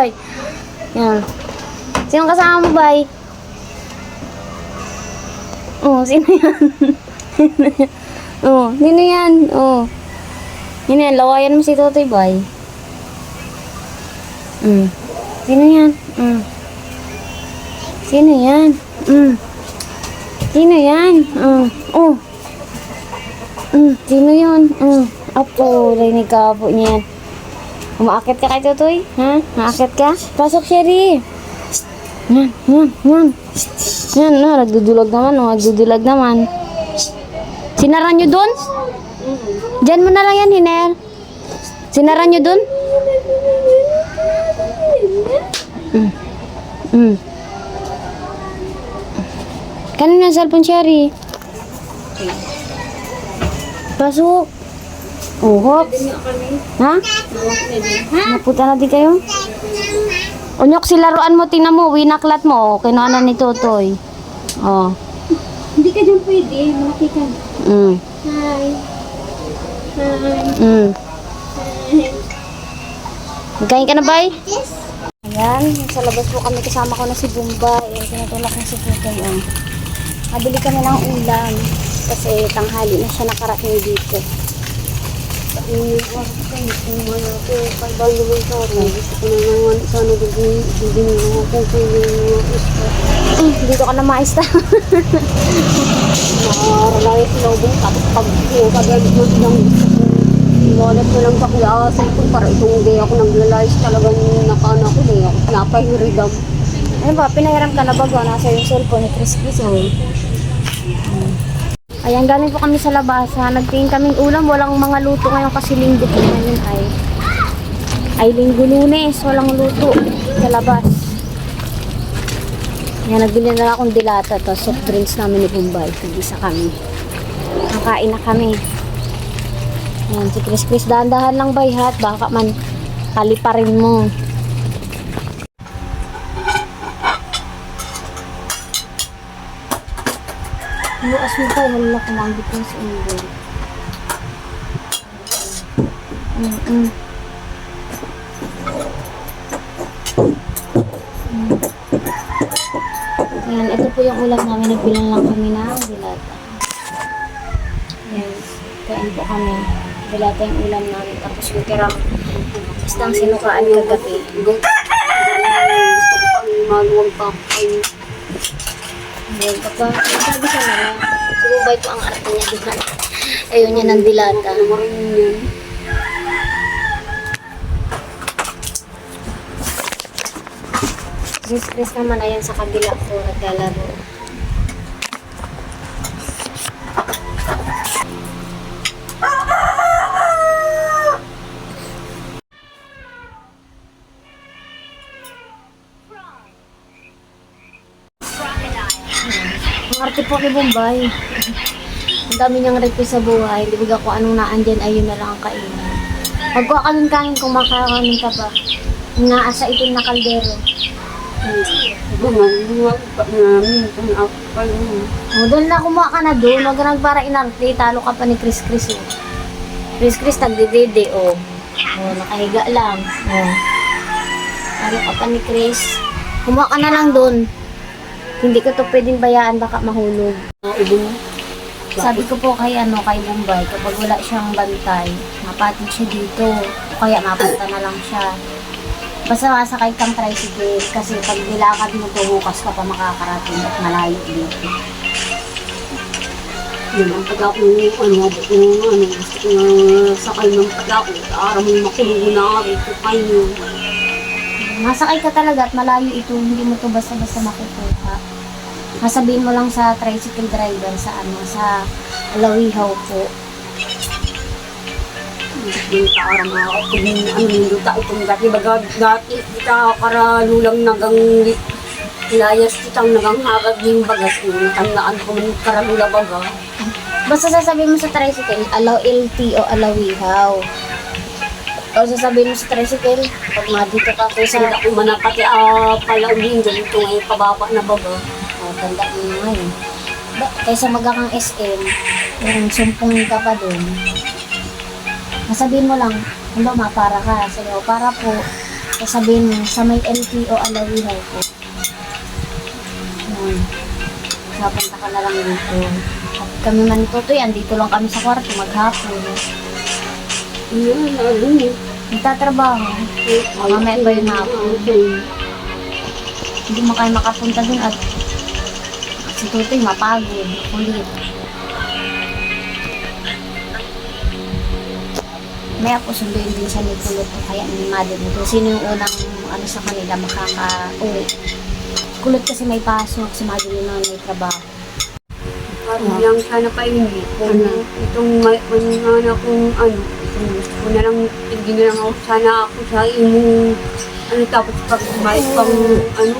bay. Yan. Sino kasama mo, bay? Oh, sino yan? Sino yan? oh, sino yan? Oh. Sino yan? Lawayan mo si Totoy, bay. Mm. Sino yan? Mm. Sino yan? Mm. Sino yan? Mm. Oh. Mm. Sino yan? Mm. Apo, rinig ka po niyan. Umaakit ka kay Totoy? Ha? Umaakit ka? Pasok, Sherry. Yan, yan, yan. Yan, no, nagdudulag naman, no, nagdudulag naman. Sinara nyo dun? Diyan mo na lang yan, Hiner. Sinara nyo dun? Mm. Mm. Kanina yung cellphone, Sherry? Pasok. Oh, hop. Ha? Naputa na di kayo? Unyok si laruan mo, tingnan mo, winaklat mo. Oh, kinuha na ni Totoy. Oh. Hindi ka dyan pwede. Malaki ka. Mm. Hi. Hi. Mm. Magkain ka na, bay? Ayan, sa labas po kami kasama ko na si Bombay. Ayan, tinutulak na si Totoy. Oh. Nabili kami ng ulam. Kasi tanghali na siya nakarating dito. Dito ka na maista. Nakaralay sa lobong tapos pag pagalit mo ng Iwalat ko lang kuya cellphone para itong day ako naglalayas talagang nakana ko day ako napahiridam. Ano ba, pinahiram ka na ba ba? Nasa yung cellphone ni Chris Chris. Oh. Ayan, galing po kami sa labasan. Nagtingin kaming ulam. Walang mga luto ngayon kasi linggo po ngayon ay ay linggo lunes. Walang luto sa labas. Ayan, nagbili na akong dilata to. Soft drinks namin ni Bombay. Tigisa kami. Nakain na kami. Ayan, si Chris Chris. Dahan-dahan lang bay hat. Baka man kaliparin mo. Bukas mo pa, wala na kumanggit ng sa unggoy. Mm -mm. Ayan, ito po yung ulam namin. Nagbilang lang kami na dilata. Ayan, kain po kami. Dilata yung ulam namin. Tapos yung tirang basta ang sinukaan kagabi. Gusto ko pang pa ay Ayan, papa. Sabi siya na lang. Sumubay po ang arte niya doon. Ayun niya ng dilata. Chris naman ayan sa kabila po naglalaro. Po ni Bombay. Ang dami niyang request sa buhay. Hindi baga kung anong naandyan, ayun na lang ang kainin. Pag ng kanin, kung makakanin ka pa, inaasa itim na kaldero. Guman, luwag pa namin itong ako pa yun. O, doon na kumuha ka na doon. Huwag ka nagpara inarte. Talo ka pa ni Chris Chris. Oh. Chris Chris nagdidede. O. O, nakahiga lang. O. Talo ka pa ni Chris. Kumuha ka na lang doon. Hindi ko to pwedeng bayaan. Baka mahulog. Ibon Sabi ko po kay ano kay Bombay, kapag wala siyang bantay, mapatid siya dito. O kaya mapunta na lang siya. Basta masakay kang tricycle kasi pag nilakad mo to, bukas ka pa makakarating at malayo dito. Yun ang pag ako, ano, ano, ano, gusto ko na sakay ng pag ako, araw mo makulong na ako, ito kayo. Masakay ka talaga at malayo ito, hindi mo to basta-basta makukuha. Masabihin mo lang sa tricycle driver sa ano, sa Alawihaw po. Yung parang mga ako, ano, yung ta itong dati, baga, dati, kita karalulang nagang layas kitang nagang hagag yung bagas, tandaan ko man karalula baga. Basta sasabihin mo sa tricycle, alaw LT o alawihaw. O sasabihin mo sa tricycle, pag madito ka po sa... Sa ako manapati, ah, palaulin, ganito ngayon pababa na baga. O, tanda mo na ngayon. Ba- Kaysa magakang SM, yung sumpungin ka pa dun. Masabihin mo lang, hello ma, para ka. Sabi ko, para po. sasabihin mo, sa may LTO alawihaw ko. Yun. Kapunta ka na lang dito. At kami man tutoy, andito lang kami sa kwarto, maghapon. Yun, ano yun. Nagtatrabaho. Mamaya pa yung hapon. Hindi mo kayo makapunta dun at si tutoy mapagod, kulit. May ako sunduin din sa Nicolot o kaya ni Mother nito. Sino yung unang ano sa kanila makaka-uwi? Kulot kasi may pasok, si Mother na may trabaho. Parang lang sana pa ini. Ano, itong may mga kung ano, itong ko na lang, hindi na lang ako sana ako sa imong ano tapos pag may pang ano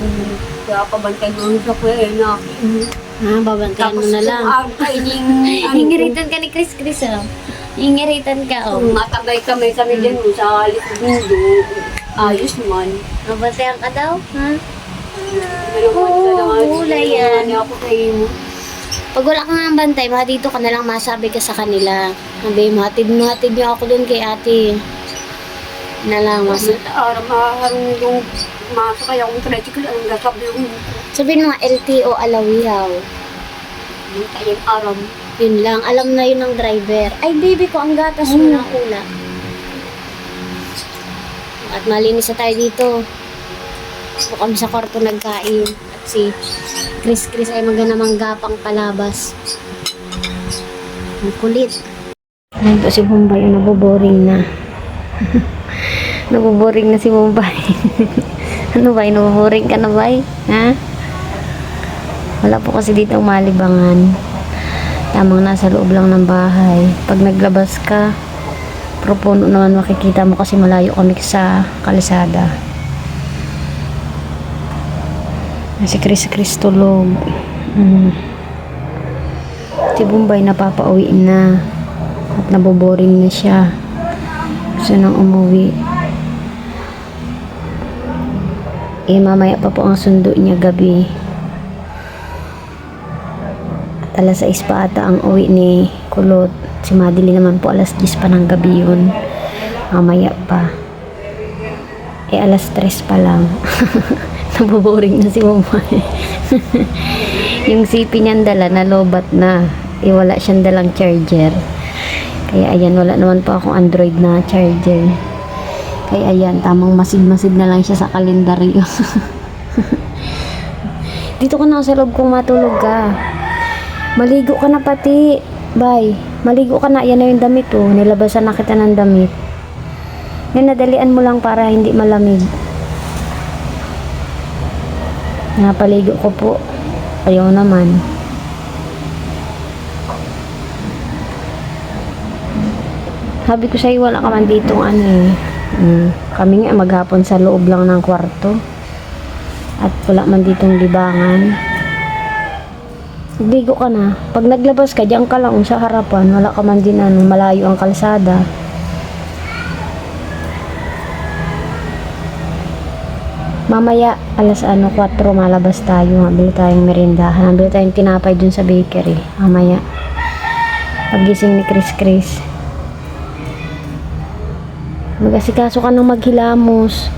um, kaya pabantay mo sa kuya eh na Ha, babantayan tapos kung ang kaining ano Ingiritan ka ni Chris Chris, oh. Ingiritan ka, oh. kung matagay kami kami din mo sa likod mundo ayos man Babantayan ka daw, ha? ano sa Oo, naman gulay yan. ano ako kay mo Pag wala kang nga bantay, mga dito ka na lang masabi ka sa kanila. Sabi mo, hatid mo, hatid niyo ako dun kay ate. Na lang, mas... Sa araw maharong yung masakay akong tricycle ang gasabi yung Sabihin mo nga, LTO Alawihaw. yung tayong araw Yun lang, alam na yun ng driver. Ay, baby ko, ang gatas mo ng ula. At malinis na tayo dito. Po kami sa kwarto nagkain. At si Chris Chris ay maganamang gapang palabas. Ang kulit. Ayun si Bombay, yung naboboring na. naboboring na si Bombay. ano ba, naboboring ka na ba? Ha? Wala po kasi dito malibangan. Tamang nasa loob lang ng bahay. Pag naglabas ka, propuno naman makikita mo kasi malayo kami sa kalsada. Si Chris Chris tulog. Mm. Si Bombay napapauwi na. At naboboring na siya. Gusto nang umuwi. Eh, mamaya pa po ang sundo niya gabi. At alas 6 pa ata ang uwi ni Kulot. Si Madeline naman po alas 10 pa ng gabi yun. Mamaya pa. Eh alas 3 pa lang. Naboboring na si Mumay. yung CP niyang dala na lobat na. Eh wala siyang dalang charger. Kaya ayan, wala naman po akong Android na charger. Kaya ayan, tamang masid-masid na lang siya sa kalendaryo. Dito ka na sa loob kung matulog ka. Maligo ka na pati. Bye. Maligo ka na. Yan na yung damit oh. Nilabasan na kita ng damit. Yan, nadalian mo lang para hindi malamig. Napaligo ko po. Ayaw naman. Sabi ko sa'yo, wala ka man ditong ano eh. Mm. Kami nga maghapon sa loob lang ng kwarto. At wala man ditong libangan. Bigo ka na. Pag naglabas ka, diyan ka lang sa harapan. Wala ka man din ano, malayo ang kalsada. Mamaya, alas ano, 4, malabas tayo. Mabili tayong merindahan. Mabili tayong tinapay dun sa bakery. Mamaya. Pagising ni Chris Chris. Mag-asikaso ka ng maghilamos.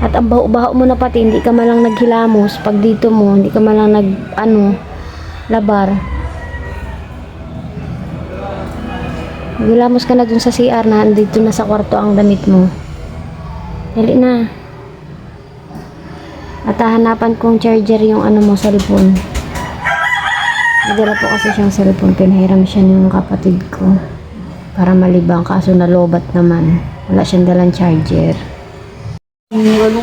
At ang baho-baho mo na pati, hindi ka malang naghilamos. Pag dito mo, hindi ka malang nag, ano, labar. Maghilamos ka na dun sa CR na andito na sa kwarto ang damit mo. Dali na. At hahanapan kong charger yung ano mo, cellphone. Nagdala po kasi siyang cellphone. Pinahiram siya ng kapatid ko. Para malibang. Kaso nalobat naman. Wala siyang dalang charger. yung ano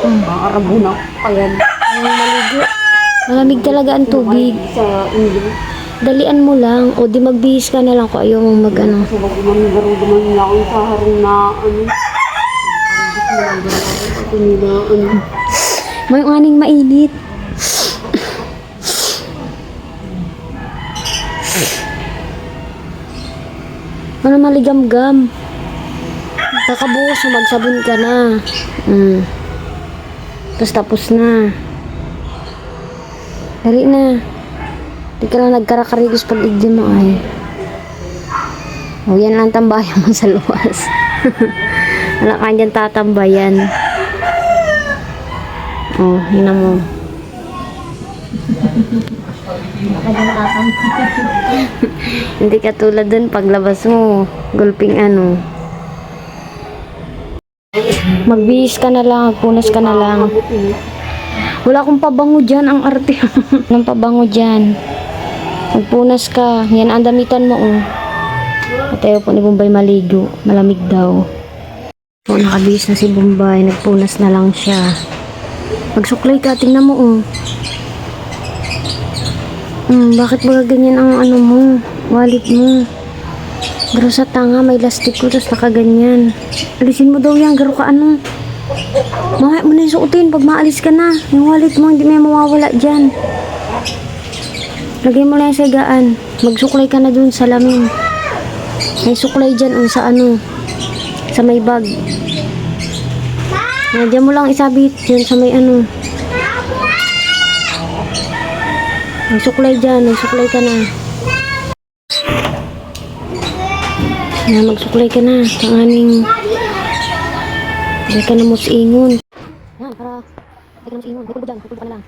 ang arabo na kayan maligo. Malamig talaga ang tubig. sa Indo Dalian mo lang. O di magbihis ka na lang kung ayaw mong mag ano. Kasi wag man garo duman nila akong sa harong na ano. Ito nila ano. May aning mainit. Ano maligam-gam. Kakabuhos, magsabon ka na. Mm. Tapos tapos na. Dali na. Di ka lang nagkarakarigos pag igdi mo ay. O yan lang tambayan mo sa luwas. Wala ka dyan tatambayan. Oh, yun mo. Hindi ka tulad dun paglabas mo. Gulping ano. Magbihis ka na lang, magpunas ka na lang. Wala akong pabango dyan, ang arte. Walang pabango dyan. Magpunas ka. Yan ang damitan mo, oh. At ayaw po ni Bombay maligo. Malamig daw. Po, nakabihis na si Bombay. Nagpunas na lang siya. Magsuklay ka, tingnan mo, oh. Hmm, bakit ba ganyan ang ano mo? Wallet mo. Garo sa tanga, may lastik ko, tapos nakaganyan. Alisin mo daw yan, garo ka ano. Mamaya mo na yung suotin pag maalis ka na. Yung wallet mo, hindi may mawawala dyan. Lagay mo lang yung sagaan. Magsuklay ka na dun sa lamin. May suklay dyan oh, sa ano. Sa may bag. Dyan mo lang isabit. Dyan sa may ano. May suklay dyan. May suklay ka na. Na, magsuklay ka na. Tanganing. Hindi ka na musingon. Yan, para. Hindi ka na musingon. May kulbo dyan. May kulbo ka na lang.